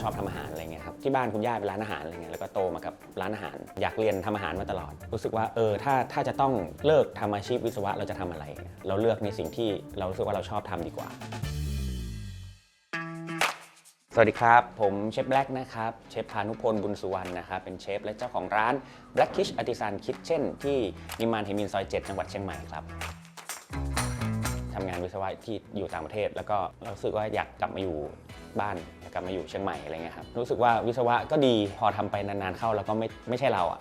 ชอบทำอาหารอะไรเงี้ยครับที่บ้านคุณย่าเป็นร้านอาหารอะไรเงี้ยแล้วก็โตมากับร้านอาหาร อยากเรียนทำอาหารมาตลอด รู้สึกว่าเออถ้าถ้าจะต้องเลิกทำอาชีพวิศวะเราจะทำอะไร เราเลือกในสิ่งที่เรารู้สึกว่าเราชอบทำดีกว่า สวัสดีครับ ผมเชฟแบล็กนะครับเชฟพานุพลบุญสุวรรณนะครับเป็นเชฟและเจ้าของร้าน Blackish Artisan Kitchen ที่นิมมานเหมินซอย 7 จังหวัดเชียงใหม่ครับ ทำงานวิศวะที่อยู่ต่างประเทศ แล้วก็รู้สึกว่าอยากกลับมาอยู่บ้านอยากกลับมาอยู่เชียงใหม่อะไรเงี้ยครับรู้สึกว่าวิศวะก็ดีพอทำไปนานๆเข้าแล้วก็ไม่ไม่ใช่เราอะ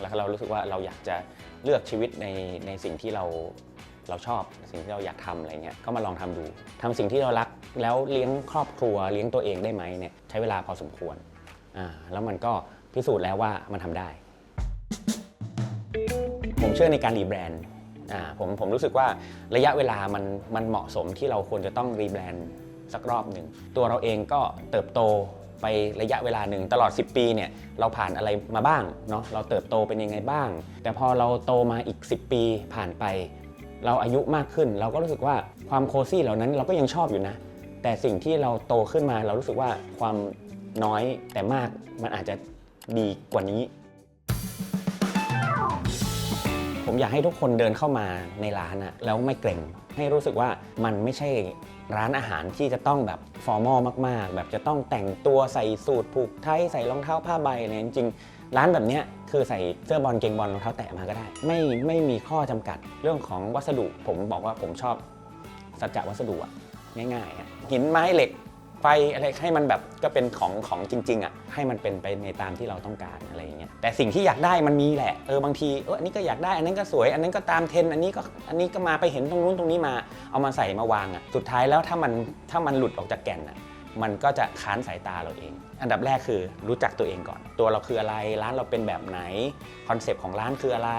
แล้วเรารู้สึกว่าเราอยากจะเลือกชีวิตในในสิ่งที่เราเราชอบสิ่งที่เราอยากทำอะไรเงี้ยก็มาลองทำดูทำสิ่งที่เรารักแล้วเลี้ยงครอบครัวเลี้ยงตัวเองได้ไหมเนี่ยใช้เวลาพอสมควรอ่าแล้วมันก็พิสูจน์แล้วว่ามันทำได้ ผมเชื่อในการรีแบรนด์ อ่าผมผมรู้สึกว่าระยะเวลามันมันเหมาะสมที่เราควรจะต้องรีแบรนด์สักรอบหนึ่ง ตัวเราเองก็เติบโตไประยะเวลาหนึ่งตลอด 10 ปีเนี่ยเราผ่านอะไรมาบ้างเนาะเราเติบโตเป็นยังไงบ้าง แต่พอเราโตมาอีก 10 ปีผ่านไป เราอายุมากขึ้น เราก็รู้สึกว่าความโคซี่เหล่านั้นเราก็ยังชอบอยู่นะ แต่สิ่งที่เราโตขึ้นมาเรารู้สึกว่าความน้อยแต่มากมันอาจจะดีกว่านี้ ผมอยากให้ทุกคนเดินเข้ามาในร้านอะแล้วไม่เกรงให้รู้สึกว่ามันไม่ใช่ร้านอาหารที่จะต้องแบบฟอร์มอลมาก ๆ แบบจะต้องแต่งตัวใส่สูทผูกไทยใส่รองเท้าผ้าใบอะไรจริงๆ ร้านแบบเนี้ยคือใส่เสื้อบอลเกงบอลรองเท้าแตะมาก็ได้ ไม่ไม่มีข้อจำกัดเรื่องของวัสดุ ผมบอกว่าผมชอบสัจจะวัสดุอะง่ายๆอะหินไม้เหล็ก ไฟอะไรให้มันแบบก็เป็นของของจริงๆอะให้มันเป็นไปในตามที่เราต้องการอะไรอย่างเงี้ยแต่สิ่งที่อยากได้มันมีแหละเออบางทีเอออันนี้ก็อยากได้อันนั้นก็สวย อันนั้นก็ตามเทรนอันนี้ก็อันนี้ก็มาไปเห็นตรงนู้นตรงนี้มา เอามาใส่มาวางอะสุดท้ายแล้วถ้ามันถ้ามันหลุดออกจากแก่นอะมันก็จะค้านสายตาเราเอง อันดับแรกคือรู้จักตัวเองก่อน ตัวเราคืออะไร ร้านเราเป็นแบบไหน คอนเซปต์ของร้านคืออะไร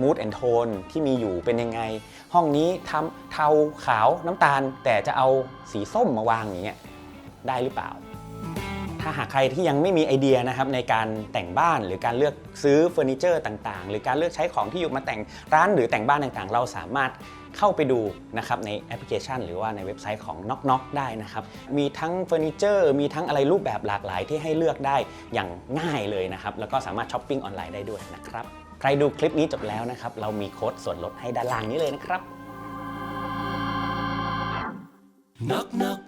mood and tone ที่มีอยู่เป็นยังไง ห้องนี้ทำเทาขาวน้ำตาล แต่จะเอาสีส้มมาวางอย่างเงี้ย ได้หรือเปล่า ถ้าหากใครที่ยังไม่มีไอเดียนะครับในการแต่งบ้านหรือการเลือกซื้อเฟอร์นิเจอร์ต่างๆ หรือการเลือกใช้ของที่อยู่มาแต่งร้านหรือแต่งบ้านต่างๆ เราสามารถเข้าไปดูนะครับในแอปพลิเคชัน หรือว่าในเว็บไซต์ของ Knock Knock ได้นะครับ มีทั้งเฟอร์นิเจอร์ มีทั้งอะไรรูปแบบหลากหลายที่ให้เลือกได้อย่างง่ายเลยนะครับ แล้วก็สามารถช้อปปิ้งออนไลน์ได้ด้วยนะครับ ใครดูคลิปนี้จบแล้วนะครับ เรามีโค้ดส่วนลดให้ด้านล่างนี้เลยนะครับ Knock knock